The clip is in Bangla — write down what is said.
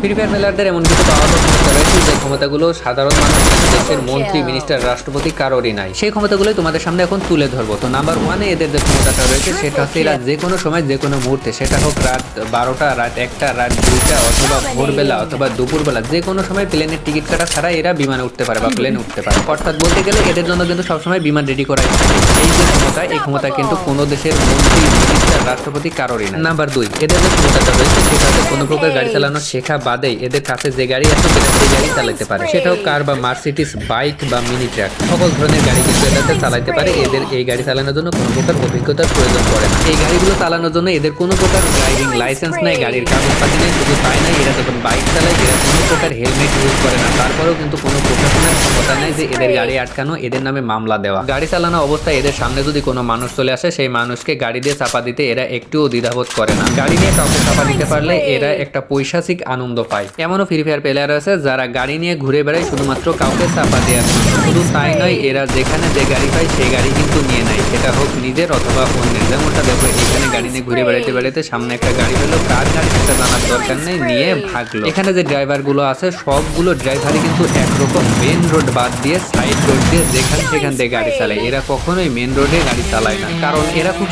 ফ্রি ফায়ার প্লেয়ারদের এমন কিছু পাওয়ারফুল ক্ষমতা রয়েছে যে ক্ষমতাগুলো সাধারণ মানুষ দেশের মন্ত্রী মিনিস্টার রাষ্ট্রপতি কারোরই নাই। সেই ক্ষমতাগুলোই তোমাদের সামনে এখন তুলে ধরবো। তো নাম্বার ওয়ানে এদের যে ক্ষমতাটা রয়েছে সেটা হচ্ছে এরা যে কোনো সময় যে কোনো মুহূর্তে। সেটা হোক রাত বারোটা রাত একটা রাত দুইটা অথবা ভোরবেলা অথবা দুপুরবেলা যে কোনো সময় প্লেনের টিকিট কাটা ছাড়া এরা বিমানে উঠতে পারে বা প্লেনে উঠতে পারে। অর্থাৎ বলতে গেলে এদের জন্য কিন্তু সবসময় বিমান রেডি করাই থাকে। এই যে ক্ষমতা এই ক্ষমতা কিন্তু কোনো দেশের মন্ত্রী মিনিস্টার রাষ্ট্রপতি কারোরই না নাম্বার দুই এদের যে ক্ষমতাটা রয়েছে সেটা হচ্ছে কোনো প্রকার গাড়ি চালানো শেখা বাদেই এদের কাছে যে গাড়ি আছে সেটা সেই গাড়ি চালাতে পারে। সেটাও কার বা মার্সিডিস বাইক বা মিনি ট্রাক। সকল ধরনের গাড়ি কিন্তু এটাতে চালাতে পারে। এদের এই গাড়ি চালানোর জন্য কোনো প্রকার অভিজ্ঞতার প্রয়োজন পড়ে না। এই গাড়িগুলো চালানোর জন্য এদের কোনো প্রকার ড্রাইভিং লাইসেন্স নাই গাড়ির কাগজপাতি নেই শুধু তাই নাই এরা যখন বাইক চালায় প্রকার হেলমেট ইউজ করে না। তারপরেও কিন্তু কোনো প্রশাসনের ক্ষমতা নেই যে এদের গাড়ি আটকানো, এদের নামে মামলা দেওয়া। গাড়ি চালানো অবস্থায় এদের সামনে যদি কোনো মানুষ চলে আসে, সেই মানুষকে গাড়ি দিয়ে চাপা দিতে এরা একটুও দ্বিধাবোধ করে না। গাড়ি নিয়ে কাউকে চাপা দিতে পারলে এরা একটা পৈশাচিক আনন্দ পায়। এমনও ফ্রি ফায়ার প্লেয়ার আছে যারা গাড়ি নিয়ে ঘুরে বেড়ায় শুধুমাত্র কাউকে চাপা দেওয়ার। শুধু তাই নয়, এরা যেখানে যে গাড়ি পায় সেই গাড়ি কিন্তু নিয়ে নেয়। সেটা হোক নিজের অথবা অন্যের। যেমনটা দেখো, এখানে গাড়ি নিয়ে ঘুরে বেড়াইতে বেড়াইতে সামনে একটা গাড়ি হলো। কার গাড়ি সেটা জানার দরকার নেই, নিয়ে ভাগলো। এখানে যে ড্রাইভারগুলো আছে সবগুলো ড্রাইভারই কিন্তু একরকম মেন রোড বাদ দিয়ে সাইড রোড দিয়ে যেখান সেখান দিয়ে গাড়ি চালায়। এরা কখনোই মেন রোডে গাড়ি চালায় না। কারণ এরা খুব